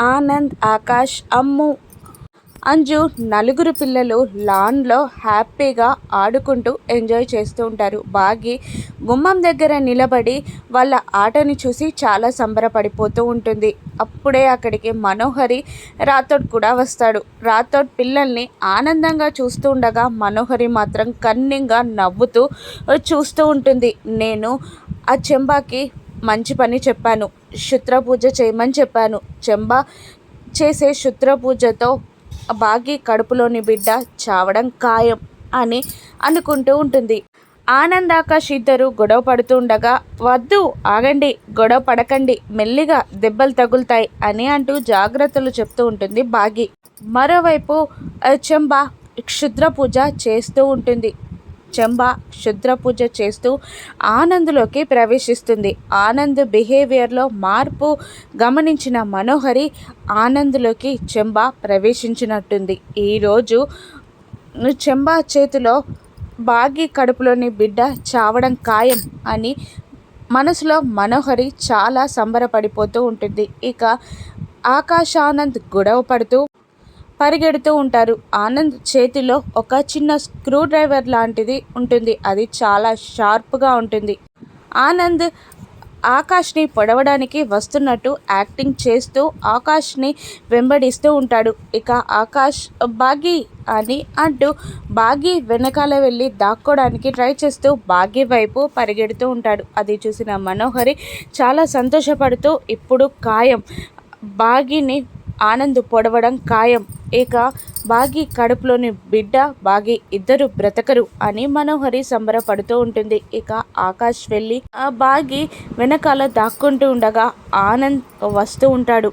ఆనంద్ ఆకాష్ అమ్ము. అంజు నలుగురు పిల్లలు లాన్లో హ్యాపీగా ఆడుకుంటూ ఎంజాయ్ చేస్తూ ఉంటారు. బాగి గుమ్మం దగ్గర నిలబడి వాళ్ళ ఆటని చూసి చాలా సంబరపడిపోతూ ఉంటుంది. అప్పుడే అక్కడికి మనోహరి రాథోడ్ కూడా వస్తాడు. రాథోడ్ పిల్లల్ని ఆనందంగా చూస్తూ ఉండగా మనోహరి మాత్రం కన్నింగా నవ్వుతూ చూస్తూ ఉంటుంది. నేను ఆ చెంబాకి మంచి పని చెప్పాను. శుత్ర పూజ చేయమని చెప్పాను. చెంబా చేసే శుత్ర పూజతో బాగి కడుపులోని బిడ్డ చావడం ఖాయం అని అనుకుంటూ ఉంటుంది. ఆనందాకాష్ ఇద్దరు గొడవ పడుతుండగా వద్దు ఆగండి గొడవ పడకండి మెల్లిగా దెబ్బలు తగులుతాయి అని అంటూ జాగ్రత్తలు చెప్తూ ఉంటుంది బాగి. మరోవైపు చెంబ క్షుద్ర పూజ చేస్తూ ఉంటుంది. చెంబ క్షుద్ర పూజ చేస్తూ ఆనంద్లోకి ప్రవేశిస్తుంది. ఆనంద్ బిహేవియర్లో మార్పు గమనించిన మనోహరి ఆనంద్లోకి చెంబ ప్రవేశించినట్టుంది. ఈరోజు చెంబ చేతిలో బాగి కడుపులోని బిడ్డ చావడం ఖాయం అని మనసులో మనోహరి చాలా సంబరపడిపోతూ ఉంటుంది. ఇక ఆకాశానంద్ గొడవ పడుతూ పరిగెడుతూ ఉంటారు. ఆనంద్ చేతిలో ఒక చిన్న స్క్రూ డ్రైవర్ లాంటిది ఉంటుంది. అది చాలా షార్ప్గా ఉంటుంది. ఆనంద్ ఆకాష్ని పొడవడానికి వస్తున్నట్టు యాక్టింగ్ చేస్తూ ఆకాష్ని వెంబడిస్తూ ఉంటాడు. ఇక ఆకాష్ బాగి అని అంటూ బాగి వెనకాల వెళ్ళి దాక్కోవడానికి ట్రై చేస్తూ బాగి వైపు పరిగెడుతూ ఉంటాడు. అది చూసిన మనోహరి చాలా సంతోషపడుతూ ఇప్పుడు ఖాయం. బాగిని ఆనంద్ పొడవడం ఖాయం. ఇక బాగి కడుపులోని బిడ్డ బాగి ఇద్దరు బ్రతకరు అని మనోహరి సంబరపడుతూ ఉంటుంది. ఇక ఆకాష్ వెళ్ళి ఆ బాగి వెనకాల దాక్కుంటూ ఉండగా ఆనంద్ వస్తూ ఉంటాడు.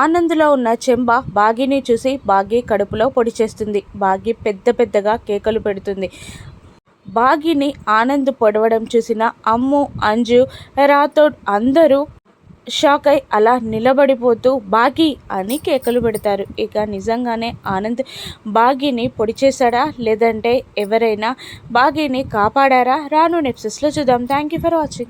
ఆనంద్లో ఉన్న చెంబ బాగిని చూసి బాగి కడుపులో పొడి చేస్తుంది. బాగి పెద్ద పెద్దగా కేకలు పెడుతుంది. బాగిని ఆనంద్ పొడవడం చూసిన అమ్ము అంజు రాథోడ్ అందరూ షాక్ అయి అలా నిలబడిపోతూ బాగి అని కేకలు పెడతారు. ఇక నిజంగానే ఆనంద్ బాగిని పొడి చేశాడా? లేదంటే ఎవరైనా బాగిని కాపాడారా? రాను నెప్సెస్లో చూద్దాం. Thank you for watching